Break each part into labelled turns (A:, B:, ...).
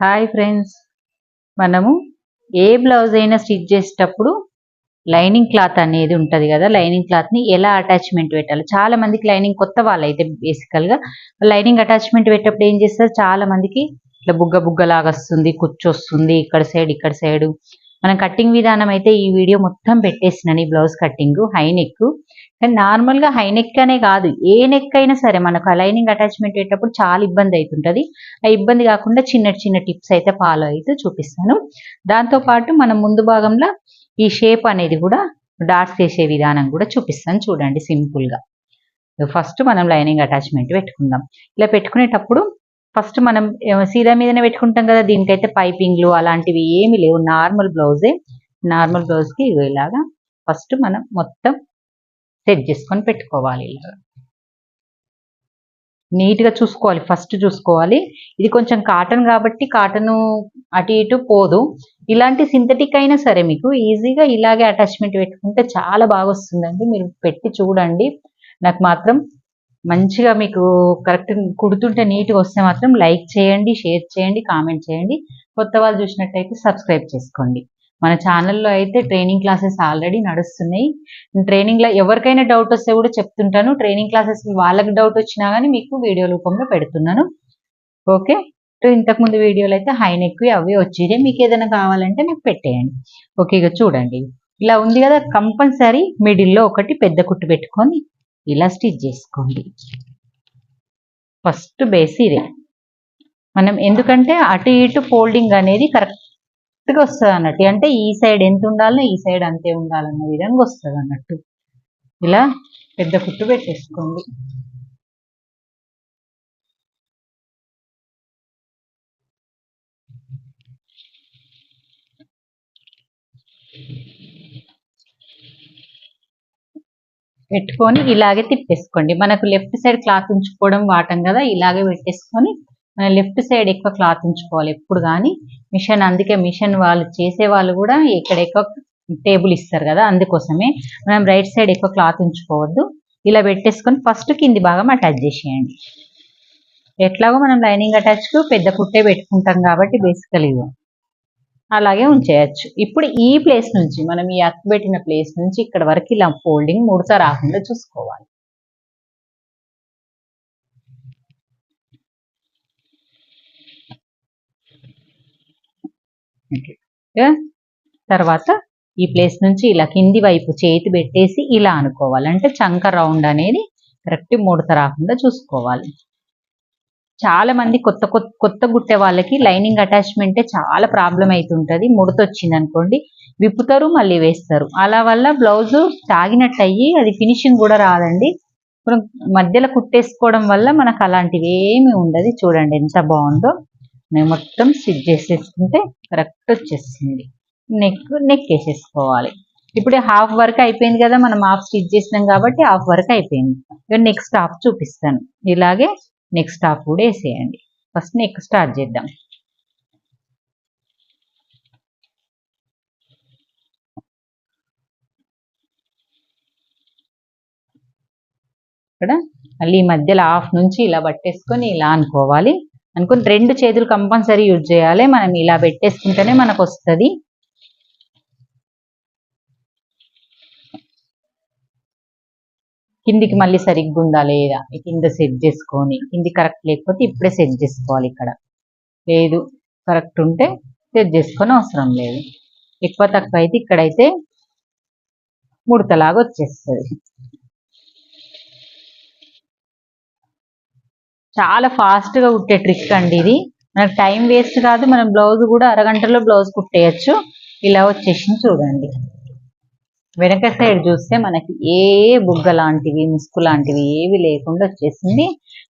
A: Hi friends మనము ఏ blouse అయినా స్టిచ్ చేసేటప్పుడు లైనింగ్ క్లాత్ అనేది ఉంటుంది కదా? లైనింగ్ క్లాత్ని ఎలా అటాచ్మెంట్ పెట్టాలి? చాలా మందికి లైనింగ్ కొత్త వాళ్ళు అయితే బేసికల్గా లైనింగ్ అటాచ్మెంట్ పెట్టేటప్పుడు ఏం చేస్తారు? చాలా మందికి ఇట్లా బుగ్గ బుగ్గ లాగా వస్తుంది కుచ్చు వస్తుంది ఇక్కడ సైడ్ ఇక్కడ సైడ్ మనం కట్టింగ్ విధానం అయితే ఈ వీడియో మొత్తం పెట్టేసినాను ఈ బ్లౌజ్ కట్టింగ్ హై నెక్ కానీ నార్మల్గా హై నెక్ అనే కాదు ఏ నెక్ అయినా సరే మనకు అలైనింగ్ లైనింగ్ అటాచ్మెంట్ అయ్యేటప్పుడు చాలా ఇబ్బంది అవుతుంటుంది ఆ ఇబ్బంది కాకుండా చిన్న చిన్న టిప్స్ అయితే ఫాలో అయితే చూపిస్తాను. దాంతోపాటు మనం ముందు భాగంలో ఈ షేప్ అనేది కూడా డాట్స్ వేసే విధానం కూడా చూపిస్తాను. చూడండి సింపుల్గా. ఫస్ట్ మనం లైనింగ్ అటాచ్మెంట్ పెట్టుకుందాం. ఇలా పెట్టుకునేటప్పుడు ఫస్ట్ మనం ఏమో సీదా మీదనే పెట్టుకుంటాం కదా దీనికైతే పైపింగ్లు అలాంటివి ఏమి లేవు. నార్మల్ బ్లౌజే. నార్మల్ బ్లౌజ్కి ఇగో ఇలాగా ఫస్ట్ మనం మొత్తం సెట్ చేసుకొని పెట్టుకోవాలి ఇలాగా. నీట్గా చూసుకోవాలి. ఫస్ట్ చూసుకోవాలి. ఇది కొంచెం కాటన్ కాబట్టి కాటన్ అటు ఇటు పోదు. ఇలాంటి సింథటిక్ అయినా సరే మీకు ఈజీగా ఇలాగే అటాచ్మెంట్ పెట్టుకుంటే చాలా బాగా వస్తుందండి. మీరు పెట్టి చూడండి. నాకు మాత్రం మంచిగా మీకు కరెక్ట్ కుడుతుంటే నీట్గా వస్తే మాత్రం లైక్ చేయండి షేర్ చేయండి కామెంట్ చేయండి. కొత్త వాళ్ళు చూసినట్టయితే సబ్స్క్రైబ్ చేసుకోండి. మన ఛానల్లో అయితే ట్రైనింగ్ క్లాసెస్ ఆల్రెడీ నడుస్తున్నాయి. ట్రైనింగ్లో ఎవరికైనా డౌట్ వస్తే కూడా చెప్తుంటాను. ట్రైనింగ్ క్లాసెస్ వాళ్ళకి డౌట్ వచ్చినా కానీ మీకు వీడియో రూపంలో పెడుతున్నాను. ఓకే ఇంతకుముందు వీడియోలు అయితే హై నెక్ అవి వచ్చేదే. మీకు ఏదైనా కావాలంటే నాకు పెట్టేయండి. ఓకే ఇక చూడండి. ఇలా ఉంది కదా కంపల్సరీ మిడిల్లో ఒకటి పెద్ద కుట్టు పెట్టుకొని ఇలా స్టిచ్ చేసుకోండి. ఫస్ట్ బేస్ ఇదే. మనం ఎందుకంటే అటు ఇటు ఫోల్డింగ్ అనేది కరెక్ట్గా వస్తుంది అన్నట్టు అంటే ఈ సైడ్ ఎంత ఉండాలో ఈ సైడ్ అంతే ఉండాలన్న విధంగా వస్తుంది అన్నట్టు ఇలా పెద్ద కుట్టు పెట్టేసుకోండి. పెట్టుకొని ఇలాగే తిప్పేసుకోండి. మనకు లెఫ్ట్ సైడ్ క్లాత్ ఉంచుకోవడం వాటం కదా ఇలాగే పెట్టేసుకొని మన లెఫ్ట్ సైడ్ ఎక్కువ క్లాత్ ఉంచుకోవాలి ఎప్పుడు కానీ. మిషన్ అందుకే మిషన్ వాళ్ళు చేసే వాళ్ళు కూడా ఇక్కడ ఎక్కువ టేబుల్ ఇస్తారు కదా అందుకోసమే మనం రైట్ సైడ్ ఎక్కువ క్లాత్ ఉంచుకోవద్దు. ఇలా పెట్టేసుకొని ఫస్ట్ కింది భాగం అటాచ్ చేసేయండి. ఎట్లాగో మనం లైనింగ్ అటాచ్కు పెద్ద కుట్టే పెట్టుకుంటాం కాబట్టి బేసికల్ అలాగే ఉంచేయచ్చు. ఇప్పుడు ఈ ప్లేస్ నుంచి మనం ఈ అక్ పెట్టిన ప్లేస్ నుంచి ఇక్కడ వరకు ఇలా ఫోల్డింగ్ ముడత రాకుండా చూసుకోవాలి. తర్వాత ఈ ప్లేస్ నుంచి ఇలా కింది వైపు చేతి పెట్టేసి ఇలా అనుకోవాలి. అంటే చంక రౌండ్ అనేది కరెక్ట్ ముడత రాకుండా చూసుకోవాలి. చాలా మంది కొత్త కొత్త కొత్త గుట్టే వాళ్ళకి లైనింగ్ అటాచ్మెంటే చాలా ప్రాబ్లం అవుతుంటుంది ముడత వచ్చింది అనుకోండి విప్పుతారు మళ్ళీ వేస్తారు. అలా వల్ల బ్లౌజ్ తాగినట్టు అయ్యి అది ఫినిషింగ్ కూడా రాదండి. మధ్యలో కుట్టేసుకోవడం వల్ల మనకు అలాంటివి ఏమి ఉండదు. చూడండి ఎంత బాగుందో. నేను మొత్తం స్టిచ్ చేసేసుకుంటే కరెక్ట్ వచ్చేస్తుంది. నెక్ నెక్ వేసేసుకోవాలి. ఇప్పుడు హాఫ్ వర్క్ అయిపోయింది కదా మనం హాఫ్ స్టిచ్ చేసినాం కాబట్టి హాఫ్ వర్క్ అయిపోయింది. నెక్స్ట్ హాఫ్ చూపిస్తాను. ఇలాగే నెక్స్ట్ హాఫ్ కూడా వేసేయండి. ఫస్ట్ నెక్ స్టార్ట్ చేద్దాం. ఇక్కడ మళ్ళీ ఈ మధ్యలో హాఫ్ నుంచి ఇలా పట్టేసుకొని ఇలా అనుకోవాలి. అనుకుని రెండు చేతులు కంపల్సరీ యూజ్ చేయాలి. మనం ఇలా పెట్టేసుకుంటేనే మనకు వస్తుంది. కిందికి మళ్ళీ సరిగ్గా ఉందా లేదా కింద సెట్ చేసుకొని కింది కరెక్ట్ లేకపోతే ఇప్పుడే సెట్ చేసుకోవాలి ఇక్కడ. లేదు కరెక్ట్ ఉంటే సెట్ చేసుకొని అవసరం లేదు. ఎక్కువ తక్కువ అయితే ఇక్కడైతే ముడతలాగా వచ్చేస్తుంది. చాలా ఫాస్ట్గా కుట్టే ట్రిక్ అండి ఇది. మనకు టైం వేస్ట్ కాదు మనం బ్లౌజ్ కూడా అరగంటలో బ్లౌజ్ కుట్టేయచ్చు. ఇలా వచ్చేసింది చూడండి. వెనక సైడ్ చూస్తే మనకి ఏ బుగ్గ లాంటివి ముసుగు లాంటివి ఏవి లేకుండా వచ్చేసింది.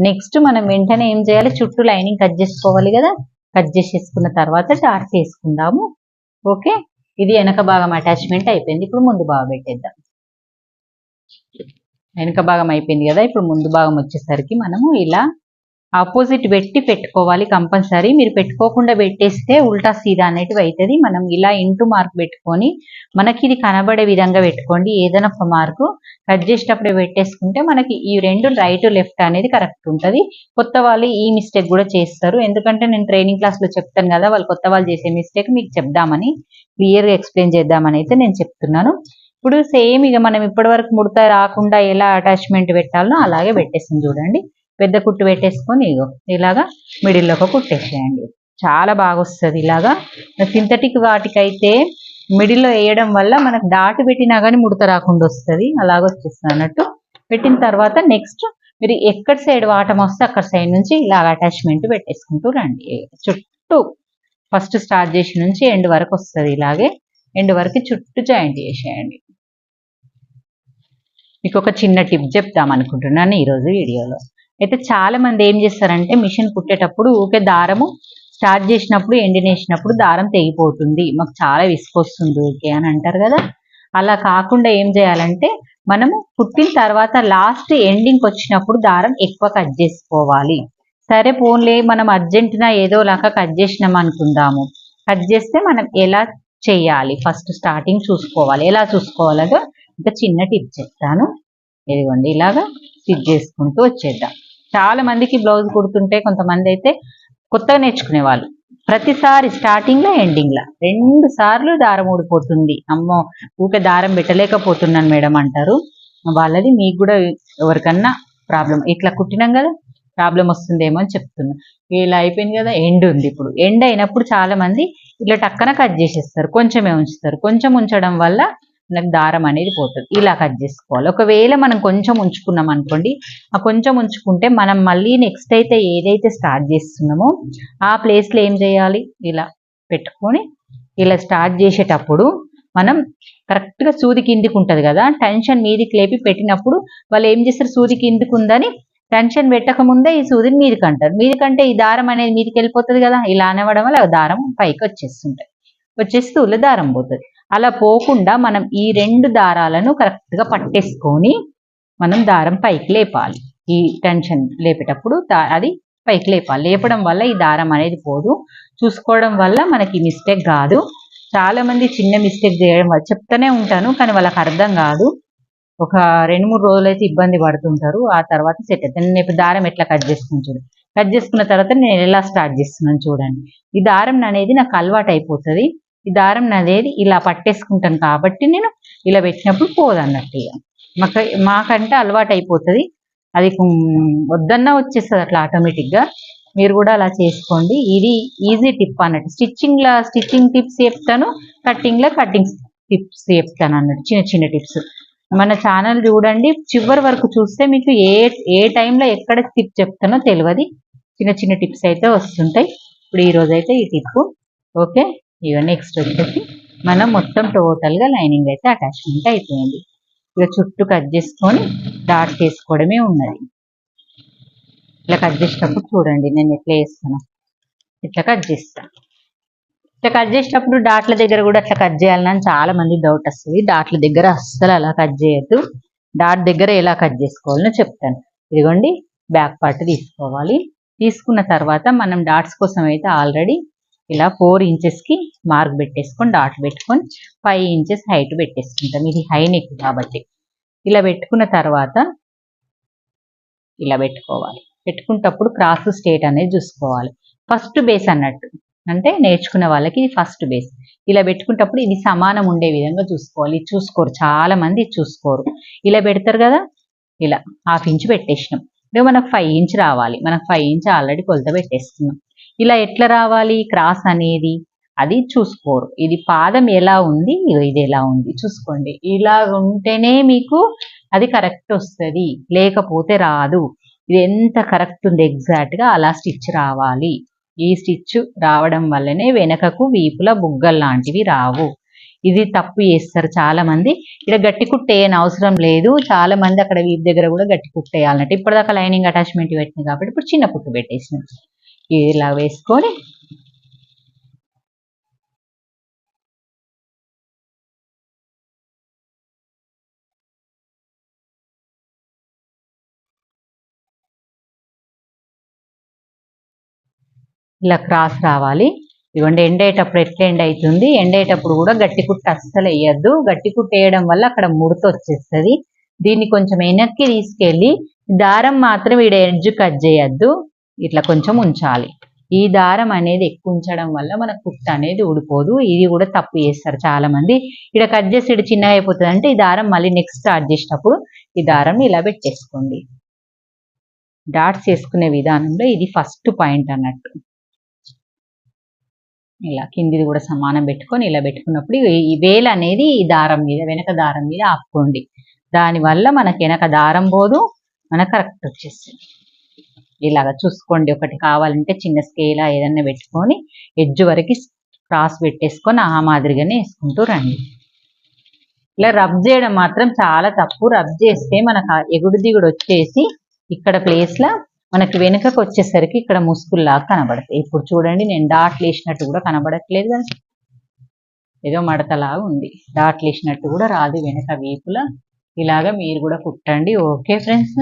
A: నెక్స్ట్ మనం వెంటనే ఏం చేయాలి? చుట్టూ లైనింగ్ కట్ చేసుకోవాలి కదా? కట్ చేసేసుకున్న తర్వాత డార్క్ వేసుకుందాము ఓకే? ఇది వెనక భాగం అటాచ్మెంట్ అయిపోయింది. ఇప్పుడు ముందు భాగం పెట్టేద్దాం. వెనక భాగం అయిపోయింది కదా? ఇప్పుడు ముందు భాగం వచ్చేసరికి మనము ఇలా ఆపోజిట్ పెట్టి పెట్టుకోవాలి కంపల్సరీ. మీరు పెట్టుకోకుండా పెట్టేస్తే ఉల్టా సీదా అనేటివి అవుతుంది మనం ఇలా ఇంటూ మార్క్ పెట్టుకొని మనకి ఇది కనబడే విధంగా పెట్టుకోండి. ఏదైనా ఒక మార్కు కట్ చేసేటప్పుడే పెట్టేసుకుంటే మనకి ఈ రెండు రైట్ లెఫ్ట్ అనేది కరెక్ట్ ఉంటుంది. కొత్త వాళ్ళు ఈ మిస్టేక్ కూడా చేస్తారు. ఎందుకంటే నేను ట్రైనింగ్ క్లాస్లో చెప్తాను కదా వాళ్ళు కొత్త వాళ్ళు చేసే మిస్టేక్ మీకు చెప్దామని క్లియర్గా ఎక్స్ప్లెయిన్ చేద్దామని అయితే నేను చెప్తున్నాను. ఇప్పుడు సేమ్ ఇక మనం ఇప్పటి వరకు ముడత రాకుండా ఎలా అటాచ్మెంట్ పెట్టాలో అలాగే పెట్టేసింది చూడండి. పెద్ద కుట్టు పెట్టేసుకొని ఇగో ఇలాగా మిడిల్లో ఒక కుట్టేసేయండి. చాలా బాగా వస్తుంది ఇలాగా. సింథటిక్ వాటికైతే మిడిల్లో వేయడం వల్ల మనకు దాటి పెట్టినా కానీ ముడత రాకుండా వస్తుంది. అలాగ వచ్చేస్తుంది అన్నట్టు. పెట్టిన తర్వాత నెక్స్ట్ మీరు ఎక్కడ సైడ్ వాటం వస్తే అక్కడ సైడ్ నుంచి ఇలాగ అటాచ్మెంట్ పెట్టేసుకుంటూ రండి. చుట్టూ ఫస్ట్ స్టార్ట్ చేసి నుంచి ఎండ్ వరకు వస్తుంది ఇలాగే. ఎండ్ వరకు చుట్టూ జాయింట్ చేసేయండి. మీకు ఒక చిన్న టిప్ చెప్తాం అనుకుంటున్నాను ఈరోజు వీడియోలో. అయితే చాలా మంది ఏం చేస్తారంటే మిషన్ కుట్టేటప్పుడు ఊకే దారము స్టార్ట్ చేసినప్పుడు ఎండినేసినప్పుడు దారం తెగిపోతుంది. మాకు చాలా విసుకొస్తుంది ఊకే అని అంటారు కదా. అలా కాకుండా ఏం చేయాలంటే మనము కుట్టిన తర్వాత లాస్ట్ ఎండింగ్ వచ్చినప్పుడు దారం ఎక్కువ కట్ చేసుకోవాలి. సరే పోన్లే మనం అర్జెంటుగా ఏదో లాగా కట్ చేసినాం అనుకుందాము. కట్ చేస్తే మనం ఎలా చేయాలి? ఫస్ట్ స్టార్టింగ్ చూసుకోవాలి. ఎలా చూసుకోవాలో ఇంకా చిన్న టిప్ చెప్తాను. ఇదిగోండి ఇలాగా స్టిచ్ చేసుకుంటూ వచ్చేద్దాం. చాలా మందికి బ్లౌజ్ కుడుతుంటే కొంతమంది అయితే కొత్తగా నేర్చుకునే వాళ్ళు. ప్రతిసారి స్టార్టింగ్లో ఎండింగ్ లా. రెండు సార్లు దారం ఊడిపోతుంది. అమ్మో ఊకే దారం పెట్టలేకపోతున్నాను మేడం అంటారు. వాళ్ళది మీకు కూడా ఎవరికన్నా ప్రాబ్లం ఇట్లా కుట్టినాం కదా ప్రాబ్లం వస్తుందేమో అని చెప్తున్నా. ఇలా అయిపోయింది కదా ఎండ్ ఉంది ఇప్పుడు. ఎండ్ అయినప్పుడు చాలా మంది ఇట్లా టక్కన కట్ చేసేస్తారు. కొంచెమే ఉంచుతారు. కొంచెం ఉంచడం వల్ల మనకు దారం అనేది పోతుంది. ఇలా కట్ చేసుకోవాలి. ఒకవేళ మనం కొంచెం ఉంచుకున్నాం అనుకోండి ఆ కొంచెం ఉంచుకుంటే మనం మళ్ళీ నెక్స్ట్ అయితే ఏదైతే స్టార్ట్ చేస్తున్నామో ఆ ప్లేస్లో ఏం చేయాలి? ఇలా పెట్టుకొని ఇలా స్టార్ట్ చేసేటప్పుడు మనం కరెక్ట్గా సూది కిందికి ఉంటుంది కదా టెన్షన్ మీదికి లేపి పెట్టినప్పుడు వాళ్ళు ఏం చేస్తారు? సూది కిందికి ఉందని టెన్షన్ పెట్టక ముందే ఈ సూదిని మీదికి అంటారు. మీదికంటే ఈ దారం అనేది మీదికి వెళ్ళిపోతుంది కదా ఇలా అనవడం వల్ల దారం పైకి వచ్చేస్తుంటాయి. వచ్చేసి తూల దారం పోతుంది. అలా పోకుండా మనం ఈ రెండు దారాలను కరెక్ట్గా పట్టేసుకొని మనం దారం పైకి లేపాలి. ఈ టెన్షన్ లేపేటప్పుడు అది పైకి లేపాలి. లేపడం వల్ల ఈ దారం అనేది పోదు. చూసుకోవడం వల్ల మనకి మిస్టేక్ కాదు. చాలా మంది చిన్న మిస్టేక్ చేయడం వల్ల చెప్తూనే ఉంటాను కానీ వాళ్ళకి అర్థం కాదు. ఒక రెండు మూడు రోజులు అయితే ఇబ్బంది పడుతుంటారు. ఆ తర్వాత సెట్ అవుతుంది నేను ఇప్పుడు దారం ఎట్లా కట్ చేసుకుని చూడండి కట్ చేసుకున్న తర్వాత నేను ఎలా స్టార్ట్ చేస్తున్నాను చూడండి. ఈ దారం అనేది నాకు అలవాటు అయిపోతుంది. ఈ దారం నాదేది ఇలా పట్టేసుకుంటాను కాబట్టి నేను ఇలా పెట్టినప్పుడు పోదన్నట్టు ఇక. మాకు మాకంటే అలవాటు అయిపోతుంది అది వద్దన్నా వచ్చేస్తుంది అట్లా ఆటోమేటిక్గా మీరు కూడా అలా చేసుకోండి. ఇది ఈజీ టిప్ అన్నట్టు. స్టిచ్చింగ్లో స్టిచ్చింగ్ టిప్స్ చెప్తాను. కట్టింగ్లో కట్టింగ్ టిప్స్ చెప్తాను అన్నట్టు. చిన్న చిన్న టిప్స్ మన ఛానల్ చూడండి. చివరి వరకు చూస్తే మీకు ఏ ఏ టైంలో ఎక్కడ టిప్ చెప్తానో తెలియదు. చిన్న చిన్న టిప్స్ అయితే వస్తుంటాయి. ఇప్పుడు ఈ రోజు అయితే ఈ టిప్ ఓకే? ఇక నెక్స్ట్ వచ్చేసి మనం మొత్తం టోటల్గా లైనింగ్ అయితే అటాచ్మెంట్ అయిపోయింది. ఇక చుట్టూ కట్ చేసుకొని డాట్ చేసుకోవడమే ఉన్నది. ఇట్లా కట్ చేసేటప్పుడు చూడండి నేను ఎట్లా వేస్తాను ఇట్లా కట్ చేస్తాను ఇట్లా కట్ చేసేటప్పుడు డాట్ల దగ్గర కూడా అట్లా కట్ చేయాలని చాలా మంది డౌట్ వస్తుంది. డాట్ల దగ్గర అస్సలు అలా కట్ చేయొద్దు. డాట్ దగ్గర ఎలా కట్ చేసుకోవాలో చెప్తాను. ఇదిగోండి బ్యాక్ పార్ట్ తీసుకోవాలి. తీసుకున్న తర్వాత మనం డాట్స్ కోసం అయితే ఆల్రెడీ ఇలా ఫోర్ ఇంచెస్కి మార్క్ పెట్టేసుకొని డాట్ పెట్టుకొని ఫైవ్ ఇంచెస్ హైట్ పెట్టేసుకుంటాం. ఇది హై నెక్ కాబట్టి. ఇలా పెట్టుకున్న తర్వాత ఇలా పెట్టుకోవాలి. పెట్టుకున్నప్పుడు క్రాస్ స్టేట్ అనేది చూసుకోవాలి. ఫస్ట్ బేస్ అన్నట్టు. అంటే నేర్చుకున్న వాళ్ళకి ఇది ఫస్ట్ బేస్ ఇలా పెట్టుకున్నప్పుడు ఇది సమానం ఉండే విధంగా చూసుకోవాలి. చూసుకోరు. చాలా మంది చూసుకోరు. ఇలా పెడతారు కదా? ఇలా హాఫ్ ఇంచ్ పెట్టేసినాం. ఇక మనకు ఫైవ్ ఇంచ్ రావాలి. మనకు ఫైవ్ ఇంచ్ ఆల్రెడీ కొలత పెట్టేసుకున్నాం. ఇలా ఎట్లా రావాలి? క్రాస్ అనేది. అది చూసుకోరు. ఇది పాదం ఎలా ఉంది? ఇది ఎలా ఉంది? చూసుకోండి. ఇలా ఉంటేనే మీకు అది కరెక్ట్ వస్తుంది. లేకపోతే రాదు. ఇది ఎంత కరెక్ట్ ఉంది ఎగ్జాక్ట్గా అలా స్టిచ్ రావాలి. ఈ స్టిచ్ రావడం వల్లనే వెనకకు వీపుల బుగ్గలు లాంటివి రావు. ఇది తప్పు చేస్తారు చాలా మంది ఇక్కడ గట్టి కుట్టేయని అవసరం లేదు. చాలా మంది అక్కడ వీపు దగ్గర కూడా గట్టి కుట్టేయాలన్నట్టు ఇప్పటిదాకా లైనింగ్ అటాచ్మెంట్ పెట్టింది కాబట్టి ఇప్పుడు చిన్న కుట్టు పెట్టేసినాం. ఇలా వేసుకొని ఇలా క్రాస్ రావాలి. ఇవ్వండి ఎండేటప్పుడు ఎట్లా ఎండ్ అవుతుంది ఎండేటప్పుడు కూడా గట్టి కుట్టు అస్సలు వేయద్దు. గట్టి కుట్టు వేయడం వల్ల అక్కడ ముడత వచ్చేస్తుంది. దీన్ని కొంచెం వెనక్కి తీసుకెళ్ళి దారం మాత్రం ఈడ ఎడ్జ్ కట్ చేయొద్దు. ఇట్లా కొంచెం ఉంచాలి. ఈ దారం అనేది ఎక్కువ ఉంచడం వల్ల మన కుట్టు అనేది ఊడిపోదు. ఇది కూడా తప్పు చేస్తారు చాలా మంది ఇక్కడ కట్ చేసి ఇక్కడ చిన్నగా అయిపోతుంది అంటే ఈ దారం మళ్ళీ నెక్స్ట్ స్టార్ట్ చేసేటప్పుడు ఈ దారం ఇలా పెట్టేసుకోండి. డాట్స్ వేసుకునే విధానంలో ఇది ఫస్ట్ పాయింట్ అన్నట్టు. ఇలా కిందిది కూడా సమానం పెట్టుకొని ఇలా పెట్టుకున్నప్పుడు ఈ- ఈ వేలు అనేది ఈ దారం మీద వెనక దారం మీద ఆపుకోండి. దానివల్ల మనకి వెనక దారం పోదు మనకు కరెక్ట్ వచ్చేస్తుంది. ఇలాగ చూసుకోండి. ఒకటి కావాలంటే చిన్న స్కేలా ఏదన్నా పెట్టుకొని ఎడ్జ్ వరకు క్రాస్ పెట్టేసుకొని ఆ మాదిరిగానే వేసుకుంటూ రండి. ఇలా రబ్ చేయడం మాత్రం చాలా తప్పు. రబ్ చేస్తే మనకు ఎగుడు దిగుడు వచ్చేసి ఇక్కడ ప్లేస్లో మనకి వెనుకకు వచ్చేసరికి ఇక్కడ ముసుగుల్లాగా కనబడతాయి. ఇప్పుడు చూడండి నేను డాట్లు వేసినట్టు కూడా కనబడట్లేదు కదా. ఏదో మడతలాగా ఉంది. డాట్లు వేసినట్టు కూడా రాదు. వెనుక వీపుల ఇలాగా మీరు కూడా కుట్టండి. Okay friends.